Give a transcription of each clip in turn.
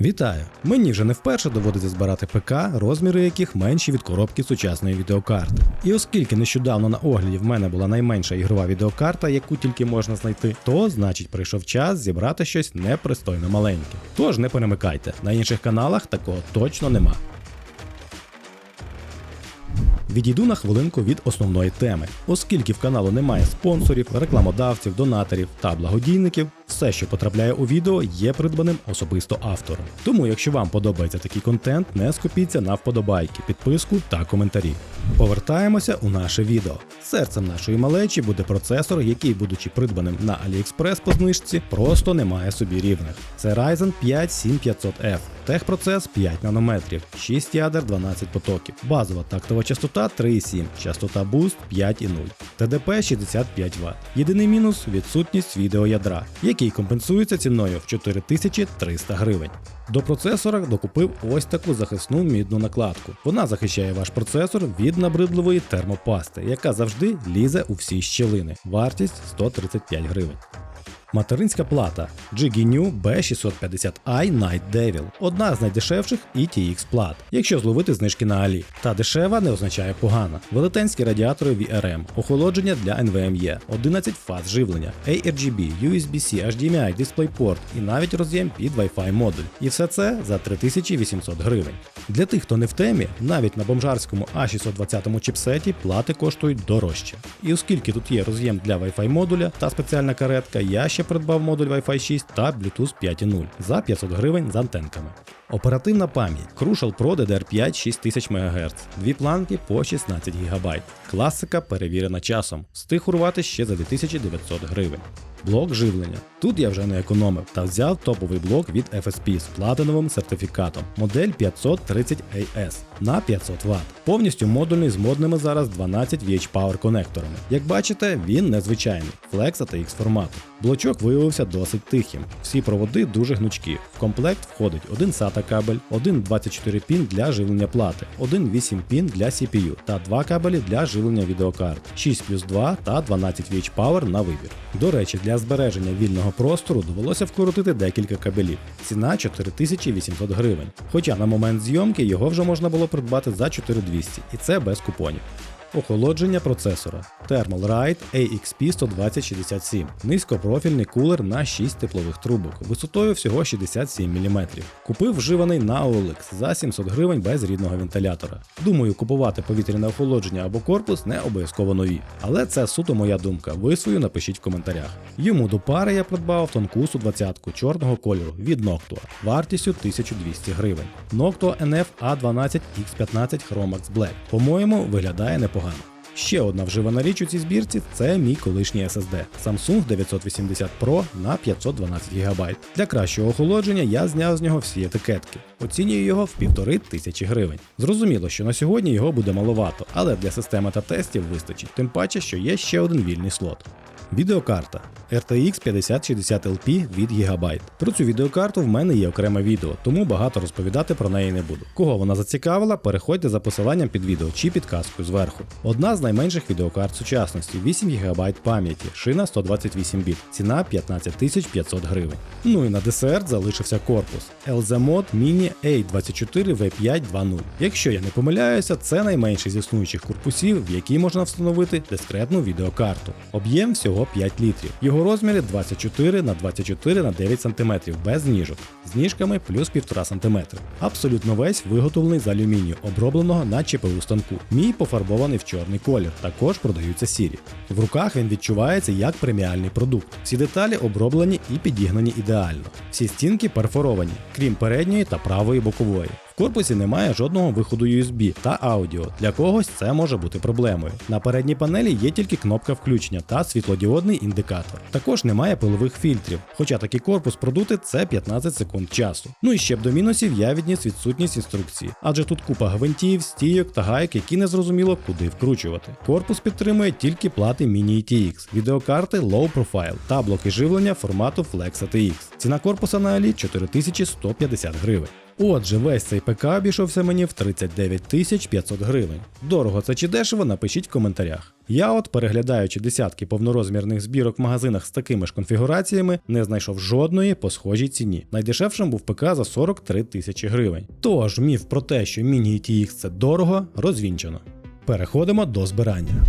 Вітаю! Мені вже не вперше доводиться збирати ПК, розміри яких менші від коробки сучасної відеокарти. І оскільки нещодавно на огляді в мене була найменша ігрова відеокарта, яку тільки можна знайти, то значить прийшов час зібрати щось непристойно маленьке. Тож не перемикайте, на інших каналах такого точно нема. Відійду на хвилинку від основної теми, оскільки в каналу немає спонсорів, рекламодавців, донаторів та благодійників, все, що потрапляє у відео, є придбаним особисто автором. Тому, якщо вам подобається такий контент, не скупіться на вподобайки, підписку та коментарі. Повертаємося у наше відео. Серцем нашої малечі буде процесор, який, будучи придбаним на AliExpress по знижці, просто не має собі рівних. Це Ryzen 5 7500F. Техпроцес 5 нанометрів, 6 ядер 12 потоків, базова тактова частота 3,7, частота Boost 5,0, ТДП 65 Вт. Єдиний мінус відсутність відеоядра, який компенсується ціною в 4300 гривень. До процесора докупив ось таку захисну мідну накладку. Вона захищає ваш процесор від набридливої термопасти, яка завжди лізе у всі щілини. Вартість 135 гривень. Материнська плата GGNU B650i Night Devil одна з найдешевших ETX плат, якщо зловити знижки на Алі. Та дешева не означає погана. Велетенські радіатори VRM, охолодження для NVMe, 11 фаз живлення, ARGB, USB-C, HDMI, DisplayPort і навіть роз'єм під Wi-Fi модуль. І все це за 3800 гривень. Для тих, хто не в темі, навіть на бомжарському A620 чіпсеті плати коштують дорожче. І оскільки тут є роз'єм для Wi-Fi модуля та спеціальна каретка, я ще придбав модуль Wi-Fi 6 та Bluetooth 5.0 за 500 гривень з антенками. Оперативна пам'ять Crucial Pro DDR5 6000 МГц, дві планки по 16 ГБ. Класика перевірена часом. Встиг урвати ще за 2900 гривень. Блок живлення. Тут я вже не економив та взяв топовий блок від FSP з платиновим сертифікатом. Модель 530AS на 500 Вт. Повністю модульний з модними зараз 12 VH Power конекторами. Як бачите, він незвичайний, Flex ATX формату. Блочок виявився досить тихим. Всі проводи дуже гнучкі. В комплект входить один SATA кабель, один 24 пін для живлення плати, один 8 пін для CPU та два кабелі для живлення відеокарт, 6 плюс 2 та 12 VH Power на вибір. До речі, для збереження вільного простору довелося вкоротити декілька кабелів. Ціна 4800 гривень. Хоча на момент зйомки його вже можна було придбати за 4200, і це без купонів. Охолодження процесора Thermal Ride AXP 12067 низькопрофільний кулер на 6 теплових трубок, висотою всього 67 мм. Купив вживаний на OLX за 700 гривень без рідного вентилятора. Думаю, купувати повітряне охолодження або корпус не обов'язково нові. Але це суто моя думка. Ви свою напишіть в коментарях. Йому до пари я придбав тонку 120 чорного кольору від Noctua вартістю 1200 гривень. Noctua NF A12 X15 Chromax Black. По-моєму, виглядає непогано. Ще одна вживана річ у цій збірці це мій колишній SSD Samsung 980 Pro на 512 ГБ. Для кращого охолодження я зняв з нього всі етикетки. Оцінюю його в півтори тисячі гривень. Зрозуміло, що на сьогодні його буде маловато, але для системи та тестів вистачить, тим паче, що є ще один вільний слот. Відеокарта RTX 5060 LP від Gigabyte. Про цю відеокарту в мене є окреме відео, тому багато розповідати про неї не буду. Кого вона зацікавила, переходьте за посиланням під відео чи підказкою зверху. Одна з найменших відеокарт сучасності 8 ГБ пам'яті, шина 128 біт, ціна 15500 гривень. Ну і на десерт залишився корпус LZ-Mod Mini A24V520. Якщо я не помиляюся, це найменший з існуючих корпусів, в який можна встановити дискретну відеокарту. Об'єм всього 5 літрів. Його розміри 24 на 24 на 9 см без ніжок, з ніжками плюс 1,5 см. Абсолютно весь виготовлений з алюмінію, обробленого на ЧПУ станку. Мій пофарбований в чорний колір, також продаються сірі. В руках він відчувається як преміальний продукт. Всі деталі оброблені і підігнані ідеально. Всі стінки перфоровані, крім передньої та правої бокової. Корпусі немає жодного виходу USB та аудіо. Для когось це може бути проблемою. На передній панелі є тільки кнопка включення та світлодіодний індикатор. Також немає пилових фільтрів, хоча такий корпус продути це 15 секунд часу. Ну і ще б до мінусів я відніс відсутність інструкції, адже тут купа гвинтів, стійок та гайок, які не зрозуміло куди вкручувати. Корпус підтримує тільки плати Mini ETX, відеокарти Low Profile та блоки живлення формату Flex ATX. Ціна корпуса на Алі 4150 гривень. Отже, весь цей ПК обійшовся мені в 39 тисяч 500 гривень. Дорого це чи дешево, напишіть в коментарях. Я от, переглядаючи десятки повнорозмірних збірок в магазинах з такими ж конфігураціями, не знайшов жодної по схожій ціні. Найдешевшим був ПК за 43 тисячі гривень. Тож міф про те, що Mini GTX це дорого, розвінчено. Переходимо до збирання.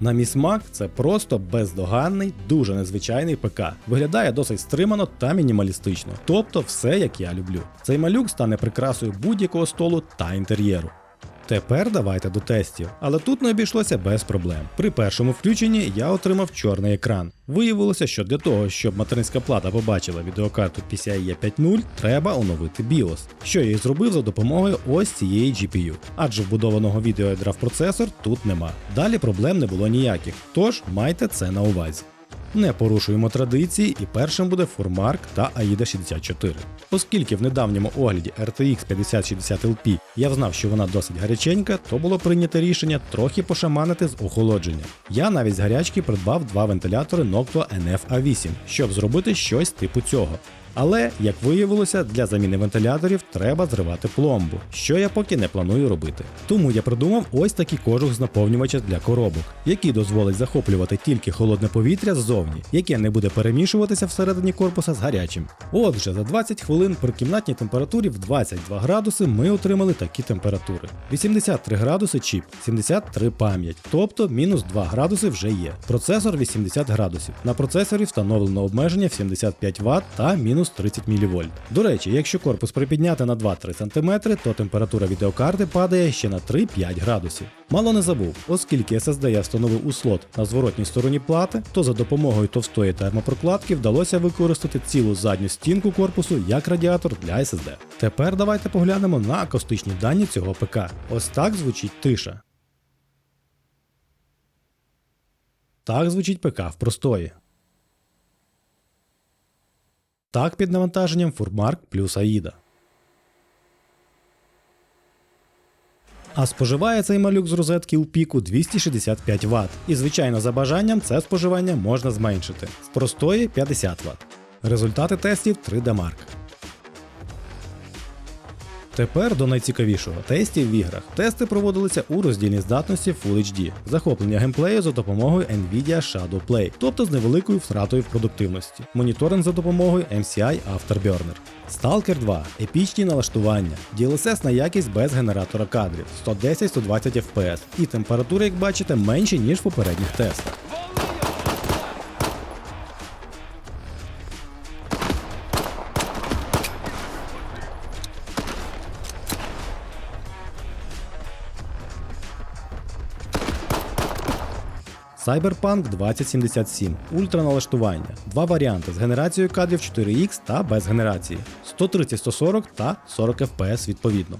На мій смак це просто бездоганний, дуже незвичайний ПК. Виглядає досить стримано та мінімалістично. Тобто все як я люблю. Цей малюк стане прикрасою будь-якого столу та інтер'єру. Тепер давайте до тестів, але тут не обійшлося без проблем. При першому включенні я отримав чорний екран. Виявилося, що для того, щоб материнська плата побачила відеокарту PCIe 5.0, треба оновити BIOS, що я і зробив за допомогою ось цієї GPU, адже вбудованого відеоядра в процесор тут нема. Далі проблем не було ніяких, тож майте це на увазі. Не порушуємо традиції, і першим буде Фурмарк та AIDA 64. Оскільки в недавньому огляді RTX 5060 LP я знав, що вона досить гаряченька, то було прийнято рішення трохи пошаманити з охолодження. Я навіть з гарячки придбав два вентилятори Noctua NF-A8, щоб зробити щось типу цього. Але, як виявилося, для заміни вентиляторів треба зривати пломбу, що я поки не планую робити. Тому я придумав ось такий кожух з наповнювача для коробок, який дозволить захоплювати тільки холодне повітря ззовні, яке не буде перемішуватися всередині корпуса з гарячим. Отже, за 20 хвилин при кімнатній температурі в 22 градуси ми отримали такі температури: 83 градуси чіп, 73 пам'ять, тобто мінус 2 градуси вже є. Процесор 80 градусів. На процесорі встановлено обмеження в 75 Вт та мінус 30 мВ. До речі, якщо корпус припідняти на 2-3 см, то температура відеокарти падає ще на 3-5 градусів. Мало не забув, оскільки SSD я встановив у слот на зворотній стороні плати, то за допомогою товстої термопрокладки вдалося використати цілу задню стінку корпусу як радіатор для SSD. Тепер давайте поглянемо на акустичні дані цього ПК. Ось так звучить тиша. Так звучить ПК в простої. Так під навантаженням Furmark плюс Аїда. А споживає цей малюк з розетки у піку 265 Вт. І звичайно за бажанням це споживання можна зменшити. В простої 50 Вт. Результати тестів 3D Mark. Тепер до найцікавішого. Тестів в іграх. Тести проводилися у роздільній здатності Full HD, захоплення геймплею за допомогою Nvidia Shadow Play, тобто з невеликою втратою в продуктивності, моніторинг за допомогою MCI Afterburner. Stalker 2 епічні налаштування, DLSS на якість без генератора кадрів, 110-120 FPS, і температури, як бачите, менші, ніж в попередніх тестах. Cyberpunk 2077 ультраналаштування. Два варіанти з генерацією кадрів 4X та без генерації. 130-140 та 40 FPS відповідно.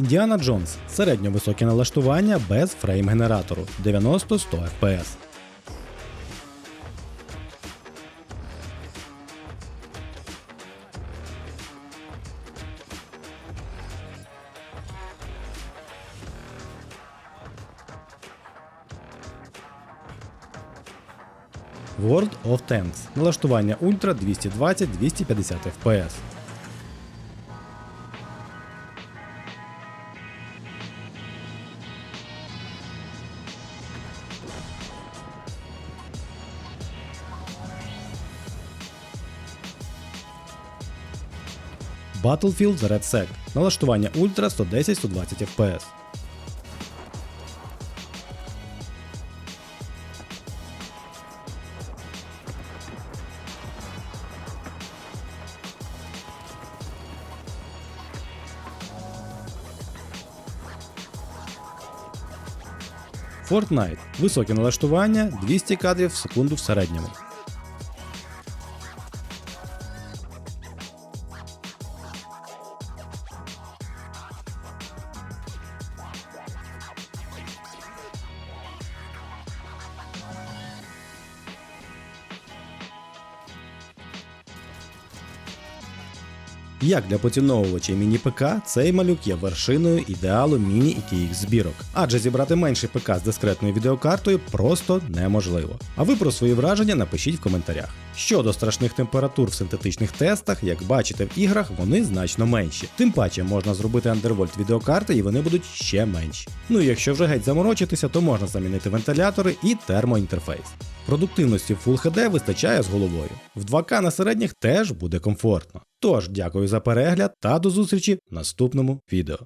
Індіана Джонс середньо-високе налаштування без фрейм-генератору 90-100 FPS. World of Tanks налаштування Ультра 220-250 FPS. Battlefield Red Sec. Налаштування Ультра 110-120 FPS. Fortnite. Високе налаштування 200 кадрів в секунду в середньому. Як для поціновувачів міні-ПК, цей малюк є вершиною ідеалу міні і TX збірок, адже зібрати менший ПК з дискретною відеокартою просто неможливо. А ви про свої враження напишіть в коментарях. Щодо страшних температур в синтетичних тестах, як бачите в іграх, вони значно менші. Тим паче можна зробити андервольт відеокарти і вони будуть ще менші. Ну і якщо вже геть заморочитися, то можна замінити вентилятори і термоінтерфейс. Продуктивності Full HD вистачає з головою. В 2К на середніх теж буде комфортно. Тож, дякую за перегляд та до зустрічі в наступному відео.